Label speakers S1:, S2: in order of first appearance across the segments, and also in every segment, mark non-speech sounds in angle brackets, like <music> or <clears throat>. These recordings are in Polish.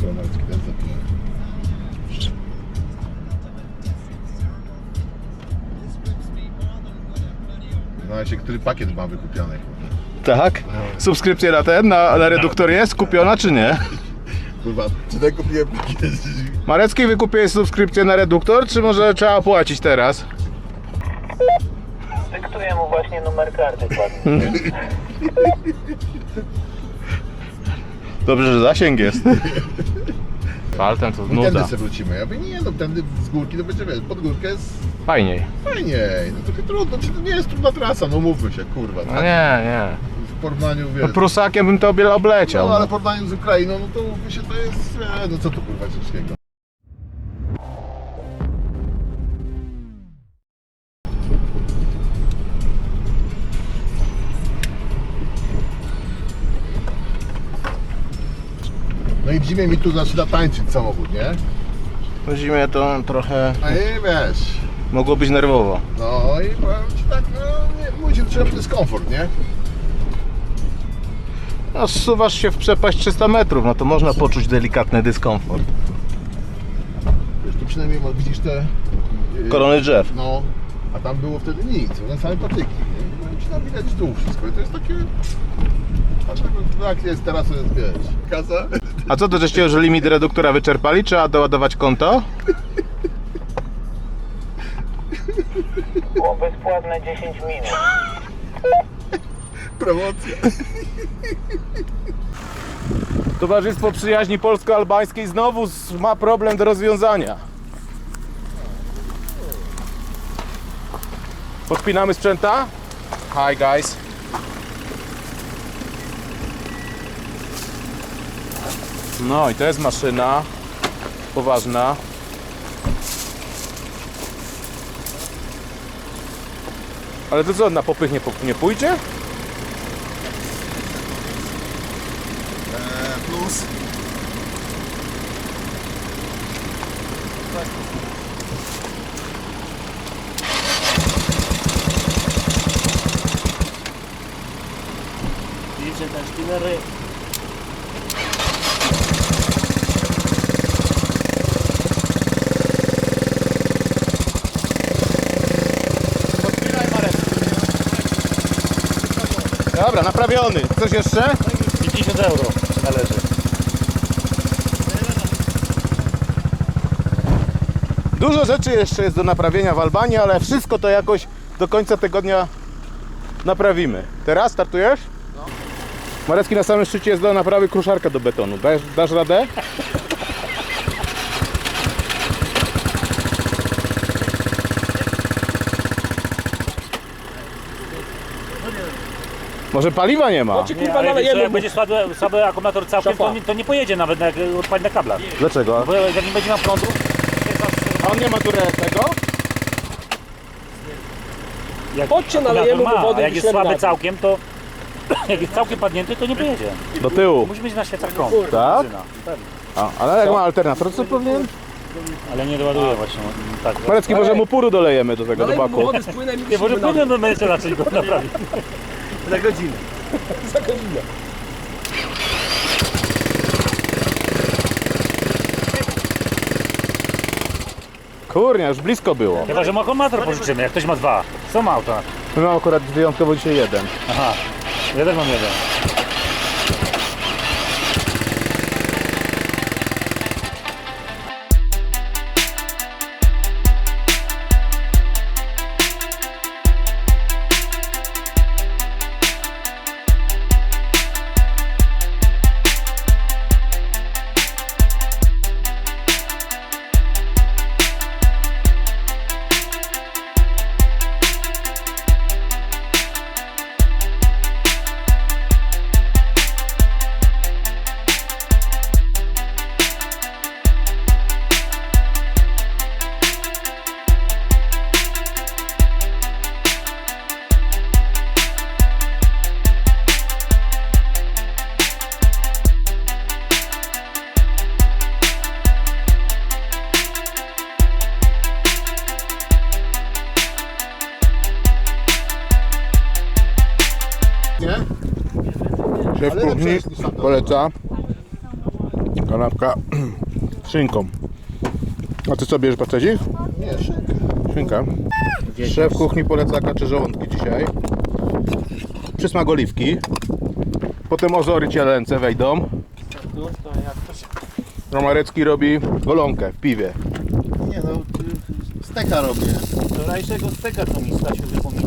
S1: Co, Marcin, ten zapinał. No, się który pakiet ma wykupiony.
S2: Tak? Subskrypcja na ten, na, na reduktor jest kupiona czy nie?
S1: Kurwa, czy ten kupiłem pakiet?
S2: Marecki wykupiłeś subskrypcję na reduktor, czy może trzeba płacić teraz?
S3: Dyktuję mu właśnie numer karty. <laughs>
S2: Dobrze, że zasięg jest. <laughs> Paltem to
S1: Tędy
S2: nuda.
S1: sobie wrócimy. Ja mówię, nie no, tędy z górki to będzie, wiesz, pod górkę jest
S2: Fajniej.
S1: fajniej. No trochę trudno, czy to nie jest trudna trasa, no mówmy się, kurwa.
S2: No
S1: tak?
S2: nie, nie.
S1: W porównaniu,
S2: No
S1: wiesz...
S2: Prusakiem bym to obie- obleciał.
S1: No ale w
S2: No.
S1: porównaniu z Ukrainą, no to mówmy się, to jest, e, no co tu kurwa ciężkiego. No i w zimie mi tu zaczyna tańczyć samochód, nie?
S2: W zimie to trochę
S1: A i wiesz,
S2: mogło być nerwowo.
S1: no i powiem ci tak, no nie, mój się trzeba dyskomfort, nie?
S2: No, zsuwasz się w przepaść 300 metrów, no to można poczuć delikatny dyskomfort.
S1: Wiesz, tu przynajmniej no, widzisz te... yy,
S2: Korony drzew.
S1: No, a tam było wtedy nic, one same patyki? No tam widać tu wszystko i to jest takie... Jak jest teraz, to jest, wiesz, kasa?
S2: A co to, żeście już limit reduktora wyczerpali? Trzeba doładować konto?
S3: Było bezpłatne 10 minut.
S1: Promocja.
S2: Towarzystwo Przyjaźni Polsko-Albańskiej znowu ma problem do rozwiązania. Podpinamy sprzęta? Hi guys. No i to jest maszyna poważna. Ale to co, na popych nie, nie pójdzie?
S1: Plus.
S3: Liczę te szpilery.
S2: Dobra, naprawiony. Coś jeszcze?
S3: 50 euro należy.
S2: Dużo rzeczy jeszcze jest do naprawienia w Albanii, ale wszystko to jakoś do końca tygodnia naprawimy. Teraz startujesz? Marecki na samym szczycie jest do naprawy kruszarka do betonu. Dasz, dasz radę? Może paliwa nie ma?
S3: Nie, ale wiesz, co, jak będzie słaby, słaby akumulator całkiem, to nie, to nie pojedzie nawet jak odpali na kablach.
S2: Dlaczego?
S3: Bo jak nie będzie miał prądu,
S2: A on nie ma tu tego?
S3: jak
S4: Chodźcie, nalejemy mu
S3: ma,
S4: wody
S3: a
S4: i
S3: jak jest
S4: wyślemy
S3: słaby
S4: na-
S3: całkiem, to jak jest całkiem padnięty, to nie pojedzie.
S2: Do tyłu.
S3: Musi być na świecach prąd.
S2: Tak?
S3: benzyna. Pewnie.
S2: A, ale jak ma alternator, to co powinien?
S3: Ale nie doładuje właśnie. Tak.
S2: Marecki, może mu puru dolejemy do tego, do
S4: Dalej
S2: baku.
S4: wody z płynem i
S3: Nie, może pójdę do mężczyzny raczej go naprawić.
S4: na <laughs> godzinę. <laughs> Za godzinę.
S2: Kurnia, już blisko było.
S3: Chyba, że mu akumulator pożyczymy, jak ktoś ma dwa. Co ma auto?
S2: My mamy akurat wyjątkowo dzisiaj jeden.
S3: Aha, ja też
S2: Szef kuchni poleca. Kanapka <clears throat> z szynką. A ty co bierzesz pacedzik?
S1: Nie, szynka.
S2: Szynka. Szef kuchni poleca kacze żołądki dzisiaj. Przysmak oliwki. Potem ozory cielęce wejdą. Romarecki robi golonkę w piwie.
S1: Nie no, y, steka robię.
S3: Wczorajszego steka to mi Stasiu wypomina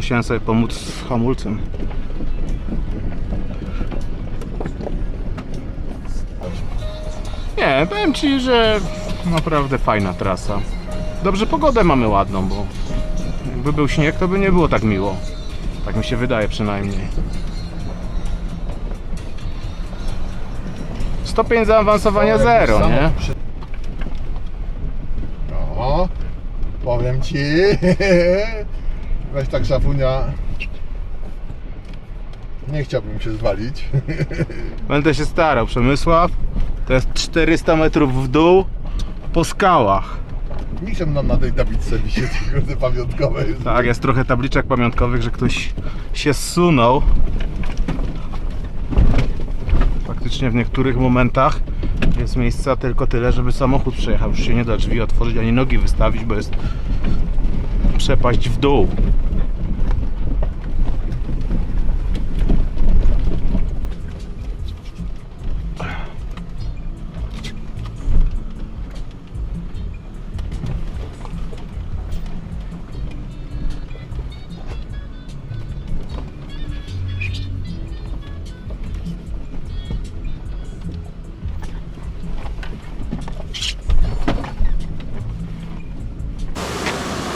S2: Musiałem sobie pomóc z hamulcem. Nie, powiem Ci, że naprawdę fajna trasa. Dobrze pogodę mamy ładną, bo jakby był śnieg, to by nie było tak miło. Tak mi się wydaje przynajmniej. Stopień zaawansowania zero,
S1: Samo
S2: nie?
S1: przy- No, powiem ci. <laughs> Weź tak szafunia. Nie chciałbym się zwalić.
S2: Będę się starał, Przemysław. To jest 400 metrów w dół po skałach.
S1: Niczym nam na tej tabliczce wisi <laughs> te pamiątkowe. Jest.
S2: Tak, jest trochę tabliczek pamiątkowych, że ktoś się zsunął. Faktycznie w niektórych momentach jest miejsca tylko tyle, żeby samochód przejechał. Już się nie da drzwi otworzyć ani nogi wystawić, bo jest przepaść w dół.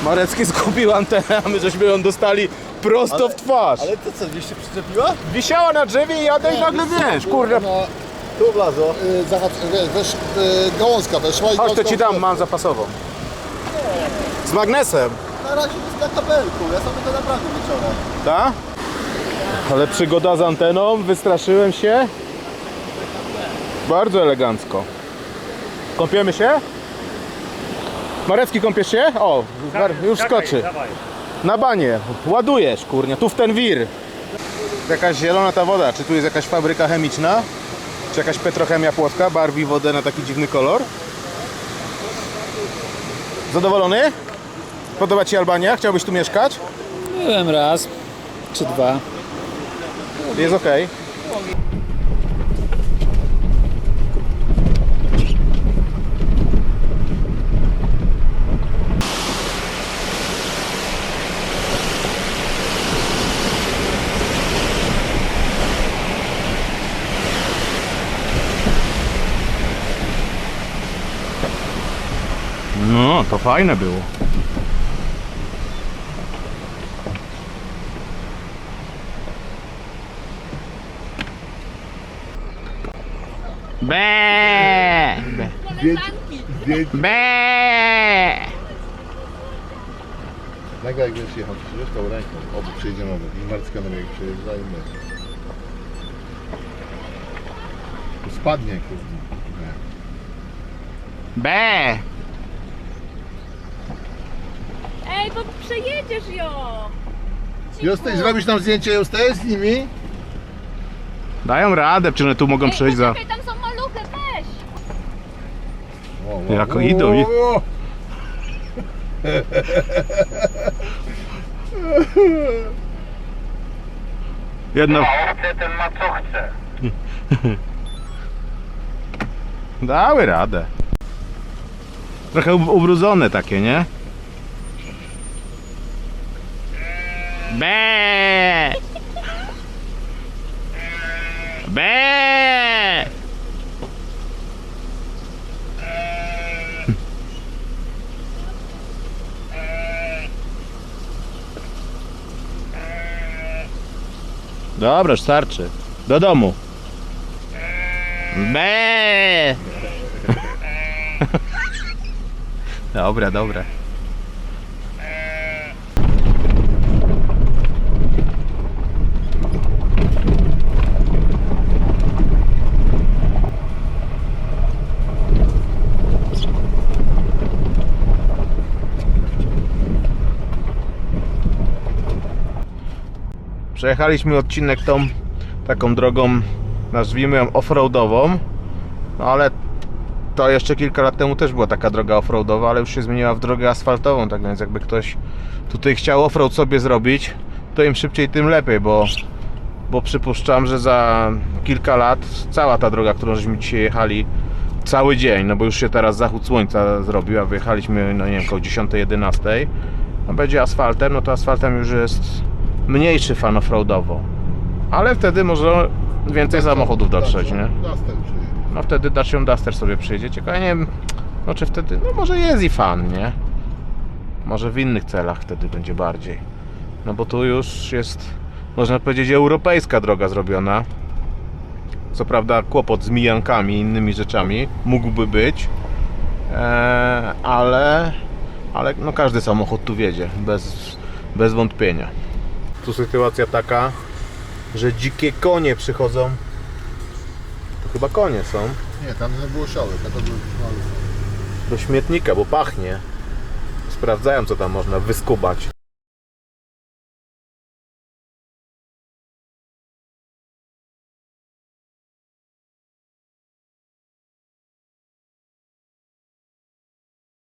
S2: Marecki zgubił antenę, a my żeśmy ją dostali prosto w twarz.
S4: Ale to co, gdzieś się przyczepiła?
S2: Wisiała na drzewie i jadę i nagle wiesz, kurde.
S1: No,
S4: Tu wlazło.
S1: y, zahac, wiesz, wesz, y, gałązka weszła i
S2: Chodź, to ci dam, mam zapasową. Z magnesem.
S4: Na razie jest na kabelku, ja sobie to naprawdę wieczorem.
S2: Tak? Ale przygoda z anteną, wystraszyłem się. Bardzo elegancko. Kąpiemy się? Marecki kąpiesz się? O, już
S3: Skakaj,
S2: skoczy.
S3: Dawaj.
S2: Na banie, ładujesz, kurnie, tu w ten wir. Jakaś zielona ta woda, czy tu jest jakaś fabryka chemiczna? Czy jakaś petrochemia płotka barwi wodę na taki dziwny kolor? Zadowolony? Podoba Ci Albania? Chciałbyś tu mieszkać?
S5: Byłem raz czy dwa.
S2: Jest ok. No, to fajne było. Be.
S1: Zdjęć,
S2: Be.
S1: nagle jak będziesz jechał, przyjdziesz tą ręką, obu przyjedziemy obok. I Marcka na jak przyjeżdża i my. Spadnie, kurde.
S2: Be.
S6: Ej, bo przejedziesz ją!
S1: Jesteś, zrobisz nam zdjęcie, jesteś z nimi?
S2: Dają radę, czy one tu mogą
S6: Ej,
S2: przejść za...
S6: poczekaj, tam są maluchy, weź!
S1: O, o,
S2: Jako
S1: o,
S2: idą i-
S1: o, o.
S2: Jedno...
S7: ten ma co chce.
S2: Dały radę. Trochę ub- ubrudzone takie, nie? Be. Be. Dobra, już starczy. Do domu. Me. <laughs> Dobra, dobra. Przejechaliśmy odcinek tą taką drogą, nazwijmy ją offroadową, no ale to jeszcze kilka lat temu też była taka droga offroadowa, ale już się zmieniła w drogę asfaltową, tak więc jakby ktoś tutaj chciał offroad sobie zrobić, to im szybciej tym lepiej, bo, bo przypuszczam, że za kilka lat cała ta droga, którą żeśmy dzisiaj jechali cały dzień, no bo już się teraz zachód słońca zrobił, a wyjechaliśmy, no nie wiem, około 10-11, no będzie asfaltem, no to asfaltem już jest mniejszy fan offroadowo. Ale wtedy może więcej samochodów dotrzeć, nie?
S1: Duster przyjedzie.
S2: No wtedy Dacia Duster sobie przyjedzie. Ja nie wiem, no czy wtedy, no może jest i fan, nie? Może w innych celach wtedy będzie bardziej. No bo tu już jest, można powiedzieć, europejska droga zrobiona. Co prawda kłopot z mijankami i innymi rzeczami mógłby być, eee, ale, ale no każdy samochód tu wiedzie, bez, bez wątpienia. Tu sytuacja taka, że dzikie konie przychodzą. To chyba konie są.
S1: Nie, tam nie było siałek, a to były małe.
S2: do śmietnika, bo pachnie. Sprawdzają, co tam można wyskubać.